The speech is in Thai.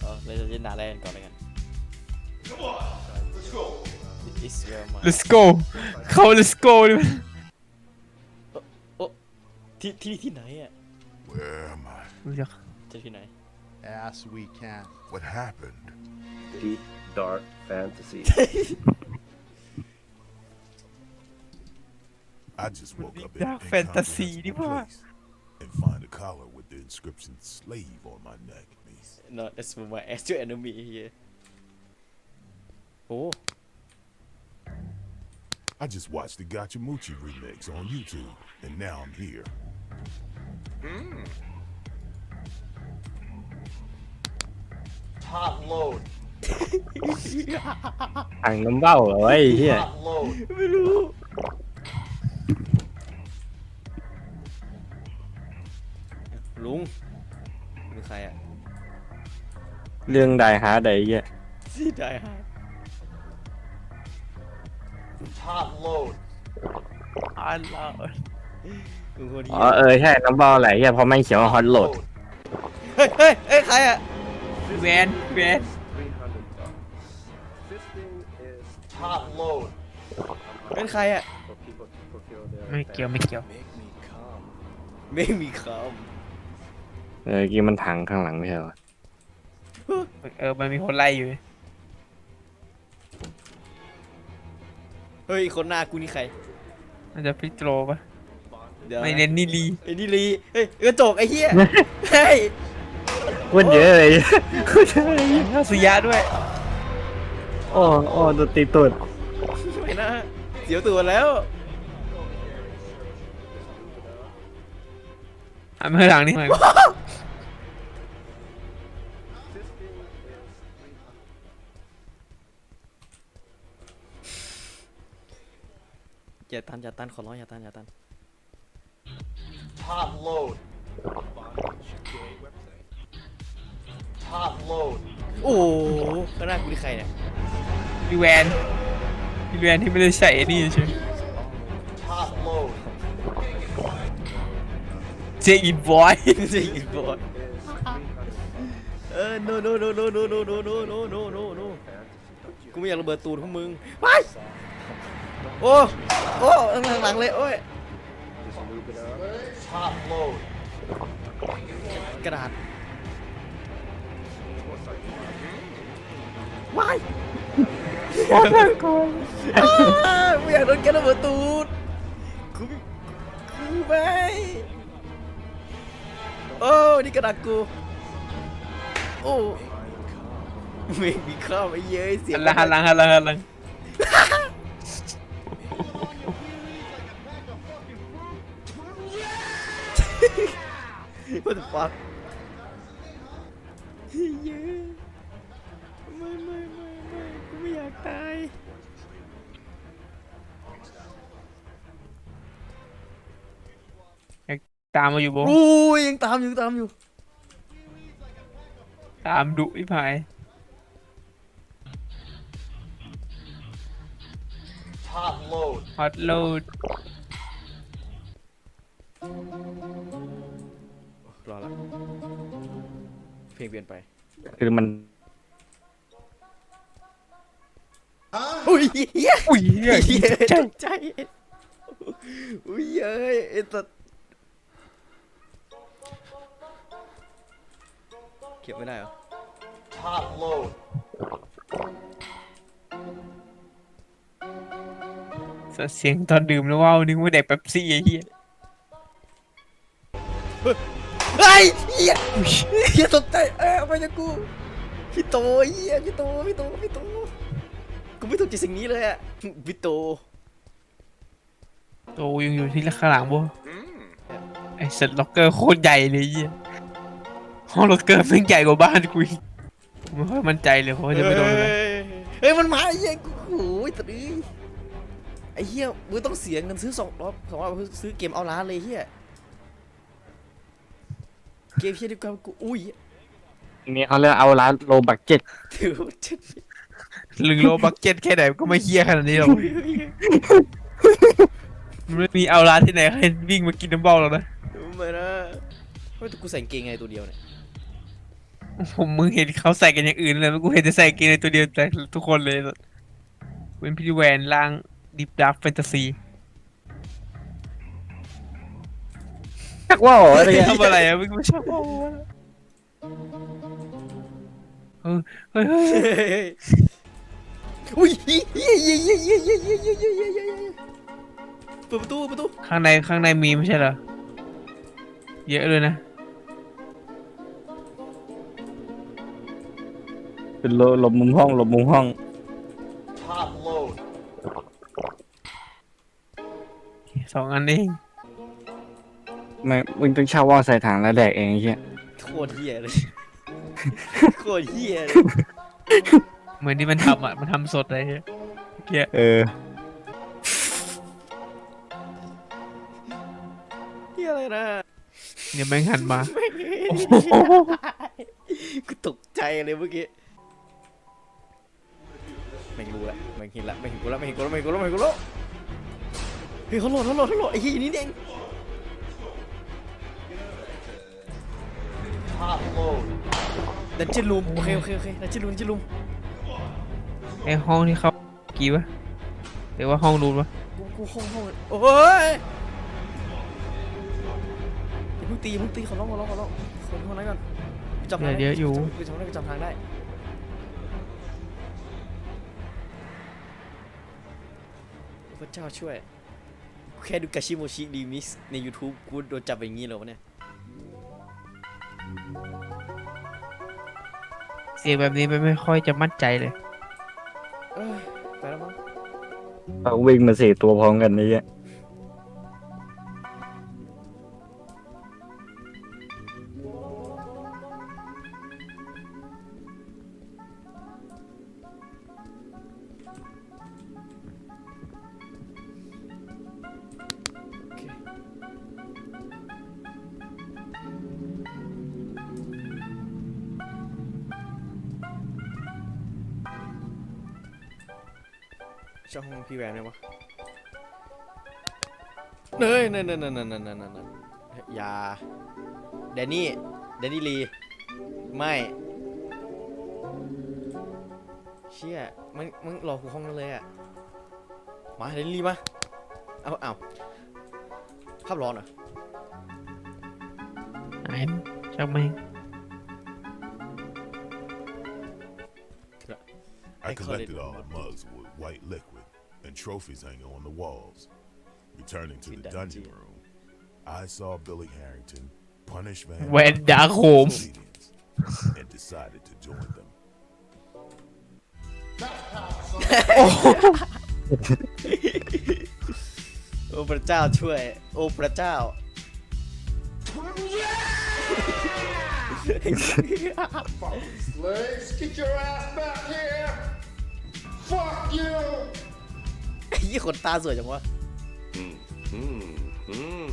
เออเราจะเล่นด่าแรกกันก่อนเลยกัน This is where my let's go เข้า let's go ดิ โอ้ที่ที่ที่ไหนอ่ะ Where am I? รู้จัก จะที่ไหน As we can. What happened? Deep, dark fantasy. I just woke up in Dark fantasy, incomprehensible di ba? place and find a collar with the inscription "slave" on my neck. no that's my actual enemy here โอ้ I just watched the Gotcha Moochie remix on YouTube, and now I'm here. Hot load. ถังน้ำเบ้าเหรอวะไอ้เหี้ย Hot load. ไม่รู้ ลุงเป็นใครอะเรื่องใดหาใดเหี้ยที่ได้ฮะ Hot load. อันละลุงคนนี้อ๋อเออใช่น้ำเบ้าแหละเหี้ยเพราะแม่งเขียนว่าฮอตโหลด เฮ้ยเฮ้ยเฮ้ยใครอะแวนแวน300 dollars. Fisting is Hot load. เป็นใครอะ for people to fulfill their ไม่เกี่ยวไม่เกี่ยวไม่มีค เออกี้มันถังข้างหลังไม่ใช่เหรอเออ มันมีคนไล่อยู่ำเฮ้ย คนหน้ากูนี่ใครน่าจะพิโตรปะเดี๋ยวไม่เน้นนี่ลีไอ้นี่ลีเฮ้ยกระจกไอ้เหี้ยเฮ้ยพูดเยอะเลยพูดเยอะเลยน่าสุยะด้วยโอ้โอ้ตัวตีตุดไม่นะเสียวตัวแล้วหันมาข้างหลังนี่ อยอย่าตันอย่าตันขอร้องอย่าตันอย่าตัน Hot load. Hot load. โอ้โหข้างหน้ากูนี่ใครเนี่ย พี่แวนพี่แวนที่ไม่ได้ใส่ไอ้นี่ใช่ Hot load. เจอินบอยจริงอีกบอยเออ no no no no no no no no no no no no กูไม่อยากระเบิดตูดพวกมึงไปโอ้โอ้ข้างหลังเลยโอ้ย Hot load. กระดาษว้ายอ้าวไม่อยากโดนแกระเบิดตูดกูกูไม่โอ้นี่กระดาษกูโอ้ ไม่มีข้าวไอ้เย้ยเสียหังนหลังหันหลังหันหลังหันหลังว่าแต่ฟักเย้ยไม่ไม่ไม่ไม่กูไม่อยากตาย ตามมาอยู่โบโอ้ยยังตามอยู่ตามอยู่ ตามดุพี่พาย load. ฮอตโหลดรอละเพลงเปลี่ยนไปคือมันอุ้ยเฮียอุ้ยเหี้ยเฮียใช่ตกใจอุ้ยเย้ยไอ้ตัดเก็บไม่ได้เหรอ Hot load. เสียงตอนดื่มแล้วว้าวนึกว่าเด็กเป๊ปซี่ไอ้เหี้ยเฮ้เฮียเฮียตกใจเอ้ยเอาไปจากกูพี่โตเฮียพี่โตพี่โตพี่โตกูไม่ถูกใจสิ่งนี้เลยอะพี่โตโตยังอยู่ที่ข้างหลังโบไอ้เซ็ตล็อกเกอร์โคตรใหญ่เลยเหี้ยห้องล็อกเกอร์เป็นใหญ่กว่าบ้านกูอีกกูไม่ค่อยมั่นใจเลยเพราะว่าจะไม่โดนเฮ้ยเฮ้ยมันมาไอ้เหี้ยกูโอ้ยตรี ไอ้เหี้ยมึงต้องเสียเงินซื้อสองรอบสองรอบเพื่อซื้อเกมเอาล้านเลยเหี้ยเกมเหี้ยดีกว่ากูอุ้ยนี่เขาเรียกเอาร้านโลบักเก็ตถือว่าเจ็ดลึงโลบักเก็ตแค่ไหนก็ไม่เฮี้ยขนาดนี้หรอกมันไม่มีเอาร้านที่ไหนให้วิ่งมากินน้ำเบ้าหรอกนะดูมานะเฮ้ยแต่กูใส่กางเกงไงตัวเดียวเนี่ยผมมึงเห็นเขาใส่กันอย่างอื่นเลยกูเห็นจะใส่กินในตัวเดียวแต่ทุกคนเลยเป็นพี่แวนล่าง ดิฟดับแฟนตาซีชักว่าวอะไรเงี้ยทำอะไรอะมึงไม่ชอบเอาวะเออเฮ้ยเฮ้ยเฮ้ยอุ้ยเฮียเฮียเฮียเฮียเฮียเฮียเฮียเฮียเฮียเฮียเฮียเปิดประตูเปิดประตูข้างในข้างในมีไม่ใช่เหรอ เยอะเลยนะ เป็นโลหลบมุมห้องหลบมุมห้อง สองอันเองไม่มึงต้องเช่าว่าวใส่ถังแล้วแดกเองไอ้เงี้ยโคตรเฮียเลย โคตรเฮียเลยเหมือนที่มันทำอะ มันทำสดเลยเมื่อกี้เออ เฮียอะไรนะเดี๋ยวแม่งหันมากูตกใจเลยเมื่อกี้ไม่รู้ละไม่เห็นละไม่เห็นกูละไม่เห็นกูละไม่เห็นกูละไม่เห็นกูละ เฮ้ยเขาโหลดเขาโหลดเขาโหลดไอ้เหี้ยอยู่นี่เอง Top load. ดันเจนรูมโอเคโอเคโอเคดันเจนรูมดันเจนรูมไอห้องที่เขากี่วะหรือว่าห้องรูนวะกูกูห้องห้องโอ้ยอย่าเพิ่งตีอย่าเพิ่งตีขอร้องขอร้องขอร้องขอร้องนั้นก่อนจำทางเดี๋ยวเยอะอยู่กูจำได้กูจำทางได้พระเจ้าช่วยกู แค่ดูกาชิโมชิรีมิกซ์ใน YouTube กูโดนจับไปอย่างงี้เลยวะเนี่ย เสียงแบบนี้ไม่ไม่ค่อยจะมั่นใจเลย เอ้ยไปแล้วมั้ง เอาวิ่งมาสี่ตัวพร้อมกันนี่ ช่องห้องพี่แวนไหมวะเฮ้ยนั่นนั่นนั่นนั่นนั่นนั่นนั่นอย่าแดนนี่แดนนี่ลีไม่เชี่ยมันมันหลอกกูห้องนั้นเลยอะมาแดนนี่ลีมาเอาเอาภาพร้อนเหรอไอ้ช่างแม่ง I collected all the mugs with white liquid and trophies hanging on the walls. Returning to See the that dungeon too. room, I saw Billy Harrington punish Van แวนดาร์คโฮม Obedience and decided to join them. โอ้พระเจ้าช่วย โอ้พระเจ้า Legs, get your ass back here. Fuck you. ยี่ขนตาสวยจังวะ อืมอืมอืม